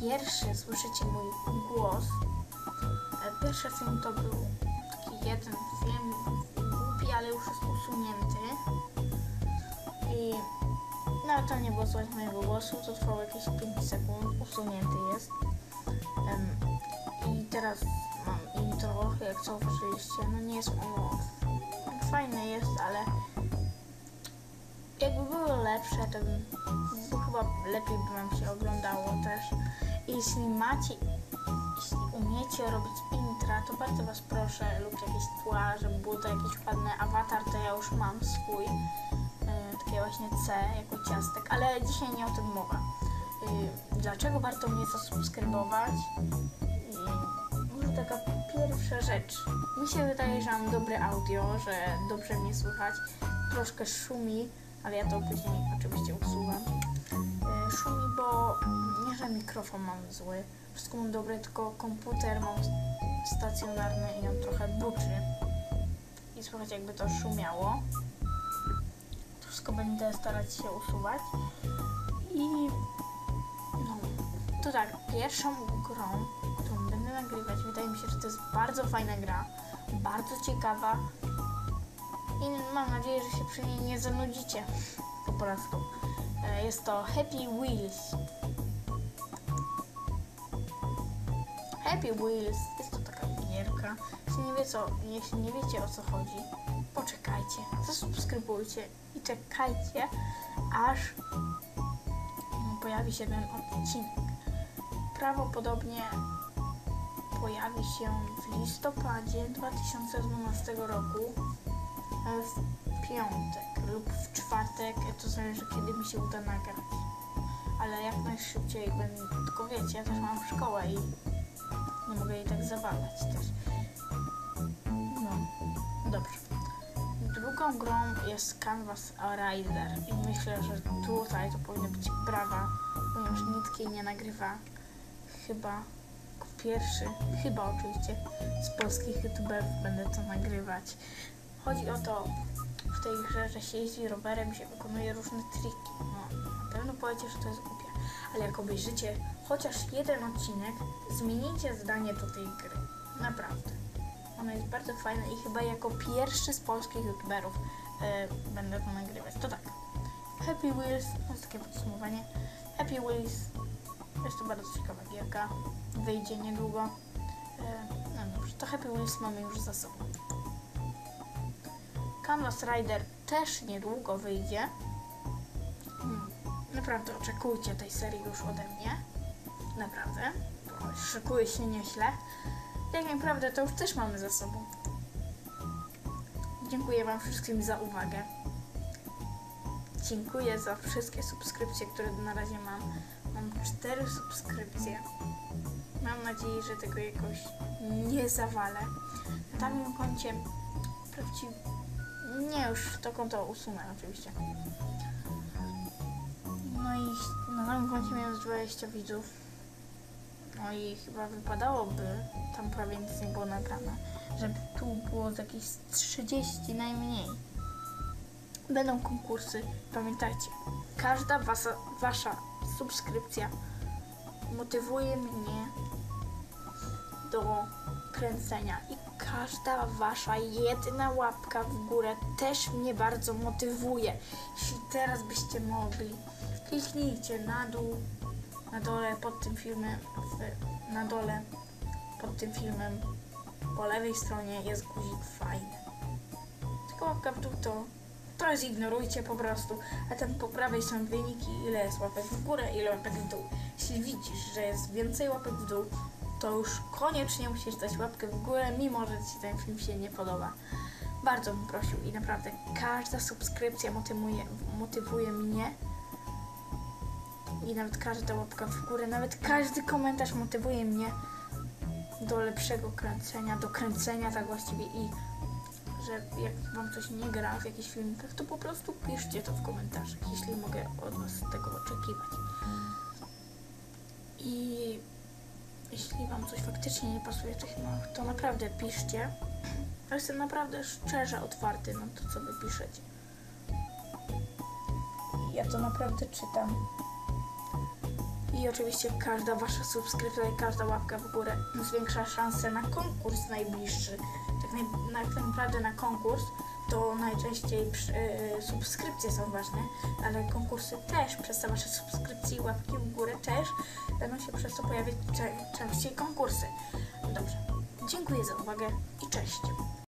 pierwszy słyszycie mój głos, e, pierwszy film to był taki jeden film głupi, ale już jest usunięty. I no to nie było słychać mojego głosu, to trwało jakieś 5 sekund, usunięty jest. I teraz mam intro, jak zauważyliście, no nie jest ono fajne jest, ale jakby było lepsze, to chyba lepiej by wam się oglądało też. I jeśli macie, jeśli umiecie robić intra, to bardzo was proszę, lub jakieś tła, żeby było to jakiś ładny awatar, to ja już mam swój, e, takie właśnie C, jako ciastek, ale dzisiaj nie o tym mowa. E, dlaczego warto mnie zasubskrybować? Może taka pierwsza rzecz. Mi się wydaje, że mam dobre audio, że dobrze mnie słychać. Troszkę szumi, ale ja to później oczywiście usuwam. E, Szumi, bo nie, że mikrofon mam zły, wszystko mam dobre, tylko komputer mam stacjonarny i on trochę buczy. I słychać jakby to szumiało. To wszystko będę starać się usuwać. I no, to tak, pierwszą grą, którą będę nagrywać, wydaje mi się, że to jest bardzo fajna gra, bardzo ciekawa i mam nadzieję, że się przy niej nie zanudzicie po prostu. E, Jest to Happy Wheels. Happy Wheels jest to taka gierka. Jeśli nie, wie co, jeśli nie wiecie o co chodzi, poczekajcie, zasubskrybujcie i czekajcie, aż pojawi się ten odcinek. Prawdopodobnie pojawi się w listopadzie 2012 roku w piątek lub w czwartek, to zależy kiedy mi się uda nagrać. Ale jak najszybciej będę, tylko wiecie, ja też mam szkołę i nie mogę jej tak zawalać też. No, dobrze. Drugą grą jest Canvas Rider i myślę, że tutaj to powinno być prawa, ponieważ jej nie nagrywa. Chyba pierwszy, chyba oczywiście, z polskich youtuberów będę to nagrywać. Chodzi o to w tej grze, że się jeździ rowerem i się wykonuje różne triki. No, na pewno powiecie, że to jest głupie, ale jak obejrzycie chociaż jeden odcinek, zmienicie zdanie do tej gry. Naprawdę. Ona jest bardzo fajna i chyba jako pierwszy z polskich youtuberów e, będę to nagrywać. To tak. Happy Wheels, to jest takie podsumowanie. Happy Wheels jest to bardzo ciekawa gierka. Wyjdzie niedługo. E, no dobrze, to Happy Wheels mamy już za sobą. Canvas Rider też niedługo wyjdzie. Hmm, Naprawdę oczekujcie tej serii już ode mnie. Naprawdę. Szykuje się nieźle. Tak naprawdę to już też mamy za sobą. Dziękuję Wam wszystkim za uwagę. Dziękuję za wszystkie subskrypcje, które na razie mam. Mam cztery subskrypcje. Mam nadzieję, że tego jakoś nie zawalę. Na tamtym koncie prawdziwie... Nie, już to konto usunę oczywiście. No i na tamtym koncie miałem z 20 widzów. No i chyba wypadałoby, tam prawie nic nie było nagrane, żeby tu było z jakieś 30 najmniej. Będą konkursy, pamiętajcie, każda wasza, wasza subskrypcja motywuje mnie do kręcenia i każda wasza jedna łapka w górę też mnie bardzo motywuje. Jeśli teraz byście mogli, kliknijcie na dół, na dole pod tym filmem, na dole pod tym filmem po lewej stronie jest guzik fajny. Tylko łapka w dół to, to zignorujcie po prostu, a tam po prawej są wyniki, ile jest łapek w górę, ile łapek w dół. Jeśli widzisz, że jest więcej łapek w dół, to już koniecznie musisz dać łapkę w górę, mimo że Ci ten film się nie podoba. Bardzo bym prosił i naprawdę każda subskrypcja motywuje, motywuje mnie i nawet każda łapka w górę, nawet każdy komentarz motywuje mnie do lepszego kręcenia, do kręcenia tak właściwie i że jak wam coś nie gra w jakichś filmikach, to po prostu piszcie to w komentarzach, jeśli mogę od was tego oczekiwać. I jeśli wam coś faktycznie nie pasuje w tych filmach, to naprawdę piszcie. Ja jestem naprawdę szczerze otwarty na to, co wy piszecie. Ja to naprawdę czytam. I oczywiście każda wasza subskrypcja i każda łapka w górę zwiększa szanse na konkurs najbliższy. Tak, tak naprawdę na konkurs to najczęściej przy, y, subskrypcje są ważne, ale konkursy też przez te wasze subskrypcje i łapki w górę też będą się przez to pojawiać częściej konkursy. Dobrze. Dziękuję za uwagę i cześć.